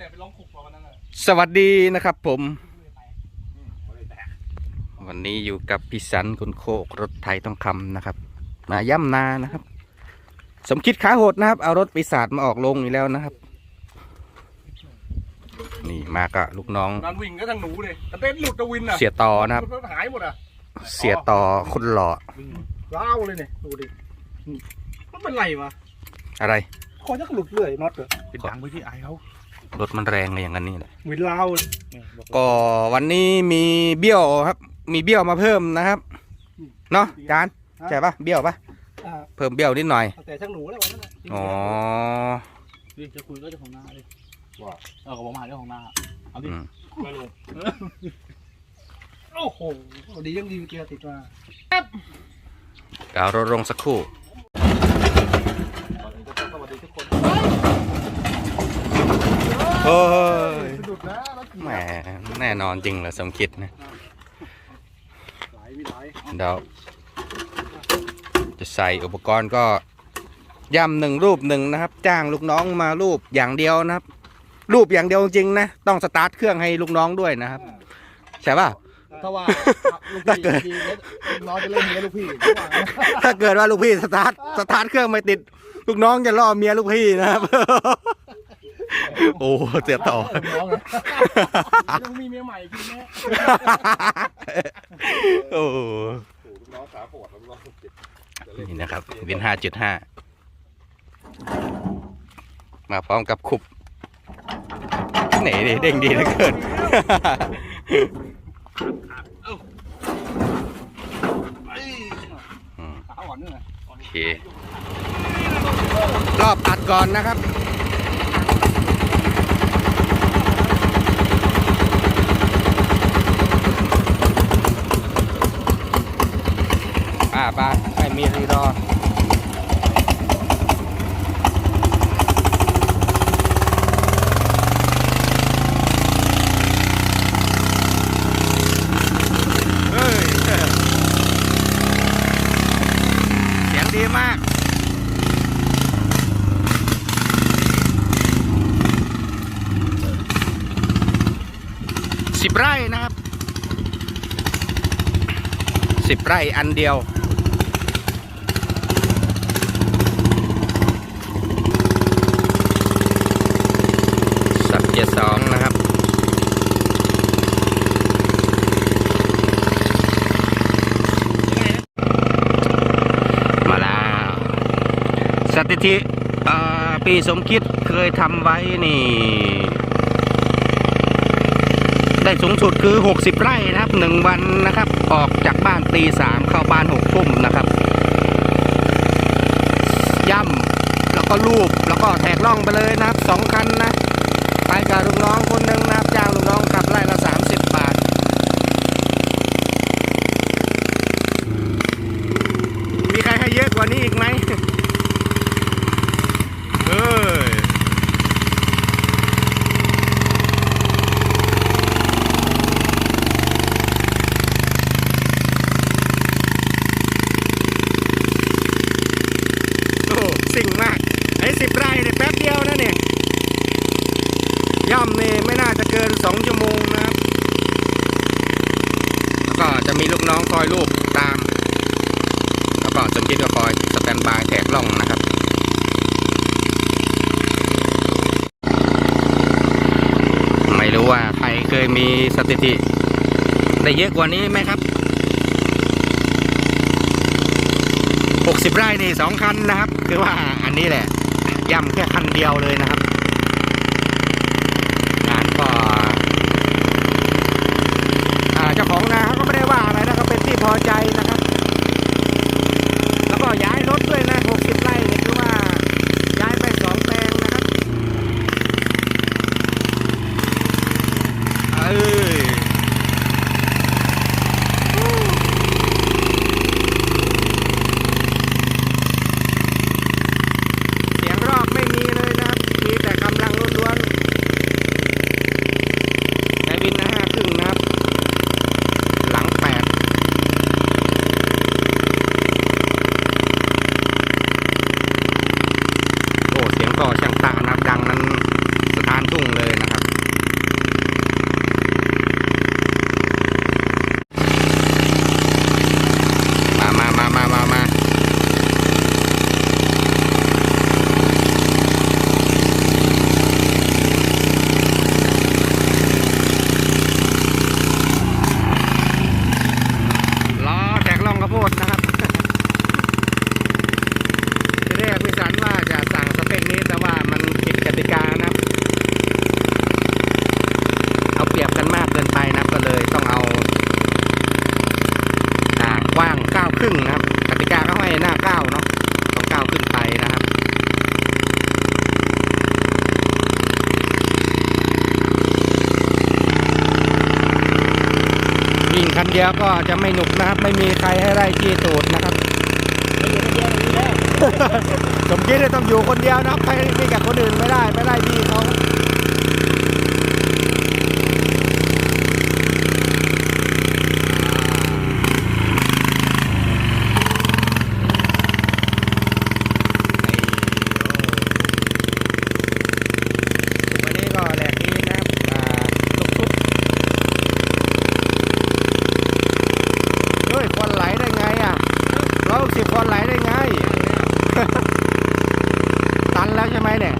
แต่ไปร้องขุกกว่าวันนั้นน่ะสวัสดีนะครับผม วันนี้อยู่กับพี่สันคุณโคกรถไทยต้องคำนะครับ มาย่ำนานะครับ สมคิดขาโหดนะครับ เอารถปีศาจมาออกลงอีกแล้วนะครับ นี่มากับลูกน้องนอนวิ่งก็ทั้งหนูเลยแต่เต้นหลุดตะวินอะเสียต่อนะครับ รถหายหมดอะเสียต่อคนหล่อล้าวเลยเนี่ยดูดิอืมมันเป็นไรวะอะไรคอจะหลุดเรื่อยน็อตเหรอเป็นดังไปที่ไอเขา รถมันแรงอะไรอย่างนั้นนี่แหละวินล้าวเลยก็วันนี้มีเบี้ยวครับ มีเบี้ยวมาเพิ่มนะครับเนาะจานใช่ปะเบี้ยวปะอ่าเพิ่มเบี้ยวนิดหน่อยแต่ช่างหนูแล้ววันนั้นน่ะอ๋อดิจะคุยก็เจ้าของหน้าดิว่าเออกับผมหาเจ้าของหน้าเอาดิอืมไม่ลงโอ้โหดียังดีเกียร์ติดมากาวรถลงสักครู่ ตอนนี้ก็ต้องสวัสดีทุกคน โอ้ยสะดุดนะรถแหมแน่นอนจริงเหรอสมคิดนะไหลไม่ไหลเดี๋ยวจะใส่อุปกรณ์ก็ย่ำหนึ่งรูปหนึ่งนะครับ จ้างลูกน้องมารูปอย่างเดียวนะครับ รูปอย่างเดียวจริงนะต้องสตาร์ทเครื่องให้ลูกน้องด้วยนะครับใช่ป่ะถ้าว่าลูกถ้าพี่เกิดดีแล้วน้องจะเล่นเมียลูกพี่ ถ้าเกิดว่าลูกพี่สตาร์ทสตาร์ทเครื่องไม่ติด ลูกน้องจะล่อเมียลูกพี่นะครับ โอ้เสียต่อน้องนะยังมีเมียใหม่พี่แม่โอ้น้องขาปวดแล้วน้องเจ็บนี่นะครับวินห้าจุดห้ามาพร้อมกับคุบไหนดิเด้งดีเหลือเกิน อืมขาอ่อนด้วยนะโอเครอบตัดก่อนนะครับ อ่าไปไม่มีรีรอเฮ้ยเสียงดีมากสิบไร่นะครับสิบไร่อันเดียว สับเจ็ดสองนะครับ มาแล้วส ถิติเอ่ปีสมคิดเคยทำไว้นี่ ได้สูงสุดคือ 60 ไร่นะครับหนึ่งวันนะครับ ออกจากบ้านตีสามเข้าบ้านหกทุ่มนะครับ ย่ำแล้วก็ลูบแล้วก็แทกล่องไปเลยนะครับสองคันนะ ไปกับลูกน้องคนหนึ่งนะครับ จ้างลูกน้องขับไร่ละ 30 บาท มีใครให้เยอะกว่านี้อีกไหม เอ้ย โอ้โหสิ่งมาก ไอ้สิบไร่เนี่ยแป๊บเดียวนะเนี่ย ย่ำนี่ไม่น่าจะเกินสอ งชั่วโมงนะครับ แล้วก็จะมีลูกน้องคอยลูกตาม แล้วก็สมคิดก็คอยสแตนบายแทกล่องนะครับไม่รู้ว่าใครเคยมีสถิติ ได้เยอะกว่านี้ไหมครับ 60 ไร่นี่สองคันนะครับ คือว่าอันนี้แหละย่ำแค่คันเดียวเลยนะครับ ดียวก็จะไม่หนุกนะครับ ไม่มีใครให้ไล่จี้ตูดนะครับสมคิดเลยต้องอยู่คนเดียวนะครับไปนี่กับคนอื่นไม่ได้ไม่ได้พี่เขาวันนี้ก็แหลกนี้นะครับอ่าลุกชุดเฮ้ยควันไหลได้ไงอะร้อยหกสิบควันไหลได้ไง ตันแล้วใช่ไหมเนี่ย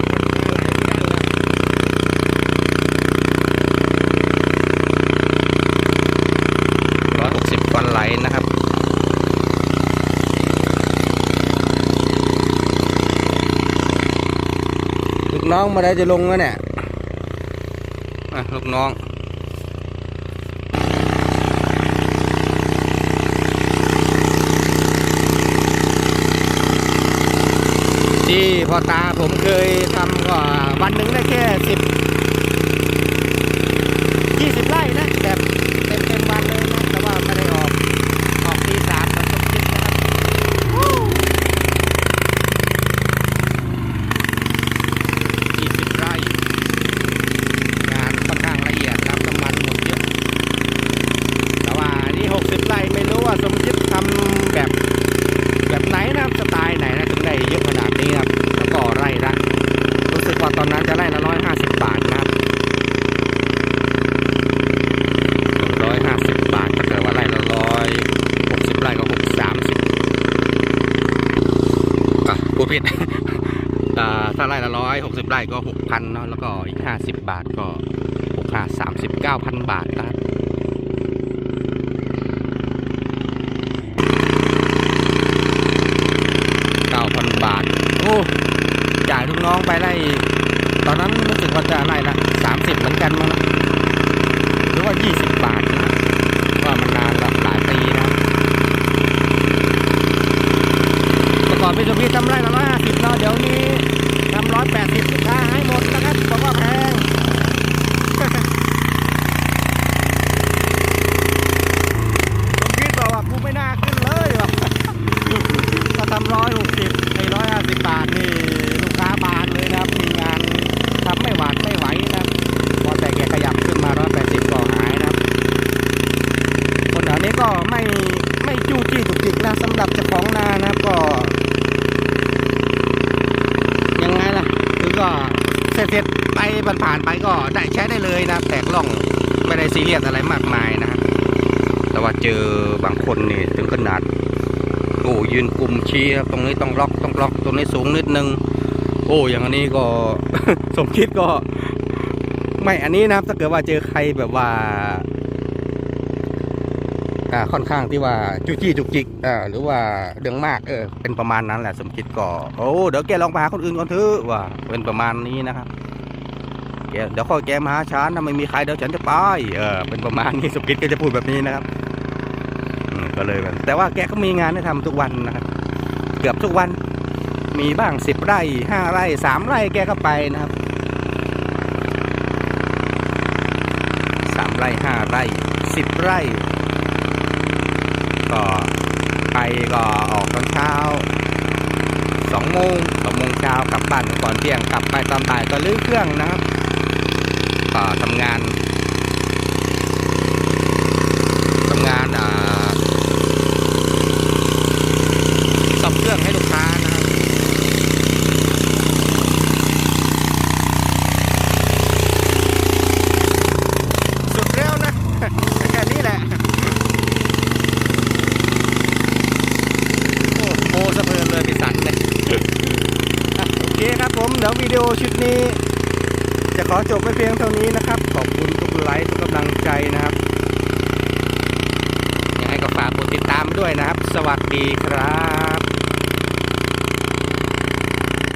ร้อยหกสิบวันไหลนะครับ ลูกน้ องมาได้จะลงแล้วเนี่ยอะลูกน้องที่พ่อตาผมเคยทำก็วันหนึ่งได้แค่สิบยี่สิบไร่นะแบบเต็มเต็มๆวันเลยนะ แต่ว่าไม่ได้ออก ออกตีสามตอนต้นคิดนะครับยี่สิบไร่ งานค่อนข้างละเอียดรับน้ำมันหมดเยอะ แต่ว่านี่หกสิบไร่ไม่รู้ว่าสมคิดทำแบบ แบบไหนนะครับสไตล์ไหนนะถึงได้เยอะขนาดนี้นะครับ แล้วก็ไร่ละรู้สึกว่าตอนนั้นจะไร่ละร้อยห้าสิบบาทนะครับร้อยห้าสิบบาทถ้าเกิดว่าไร่ละร้อยหกสิบไร่ก็หกสามสิบ อะพูดผิดอ่าถ้าไร่ละร้อยหกสิบไร่ก็หกพันเนาะแล้วก็อีกห้าสิบบาทก็หกห้าสามสิบเก้าพันบาทนะครับเก้าพันบาท โอ้จ่ายลูกน้องไปได้ตอนนั้นรู้สึกว่าจะไล่ละสามสิบเหมือนกันมั้งนะหรือว่ายี่สิบบาทนะว่ามันนานละหลายปีนะแต่ก่ อนพี่สุพีทำไร่ละร้อยห้าสิบเนาะเดี๋ยวนี้ทำร้อยแปดสิบลูกค้าให้หมดนะครับบอกว่าแพง ผมคิดบอกว่ากูไม่น่าขึ้นเลยว่ะ ก็ทำร้อยหกสิบไอ้ร้อยห้าสิบบาทนี่ลูกค้าบานเลยนะครับ มีงานทำไม่หวาดไม่ไหวนะครับพอแต่แกขยับขึ้นมาร้อยแปดสิบก็หายนะครับ คนแถวนี้ก็ไม่ไม่จู้จี้จุกจิกนะสำหรับเจ้าของนานะครับก็ ยังไงล่ะ คือก็ เสร็จๆไปผ่านไปก็ได้ใช้ได้เลยนะแตกล่องไม่ได้ซีเรียสอะไรมากมายนะแต่ว่าเจอบางคนนี่ถึงขนาดโอ้ยืนกลุ่มเชียร์ตรงนี้ต้องล็อกต้องล็อกตรงนี้สูงนิดนึง โอ้อย่างนี้ก็สมคิดก็ ไม่อันนี้นะครับถ้าเกิดว่าเจอใครแบบว่าอ่าค่อนข้างที่ว่าจุจี้จุกจิกอ่าหรือว่าเรื่องมากเออเป็นประมาณนั้นแหละสมคิดก็โอ้เดี๋ยวแกลองไปหาคนอื่นก่อนเถอะว่าเป็นประมาณนี้นะครับ แกเดี๋ยวค่อยแกมาหาฉันถ้าไม่มีใครเดี๋ยวฉันจะไปเออเป็นประมาณนี้สมคิดก็จะพูดแบบนี้นะครับก็เลยแบบแต่ว่าแกก็มีงานให้ทำทุกวันนะครับ เกือบทุกวันมีบ้างสิบไร่ห้าไร่สามไร่แกก็ไปนะครับสามไร่ห้าไร่สิบไร่ ก็ไปก็ออกตอนเช้าสองโมงสองโมงเช้ากลับบ้านก่อนเที่ยงกลับไปตอนบ่ายก็ลื้อเครื่องนะครับ ทำงานทำงานอ่าซ่อมเครื่องให้ลูกค้านะครับสุดเร็วนะแค่นี้แหละโอ้โหสะเพลินเลยพี่สันเลยโอเคครับผมเดี๋ยววิดีโอชุดนี้ จะขอจบไปเพียงเท่านี้นะครับ ขอบคุณทุกไลค์ทุกกำลังใจนะครับยังไงก็ฝากกดติดตามด้วยนะครับ สวัสดีครับ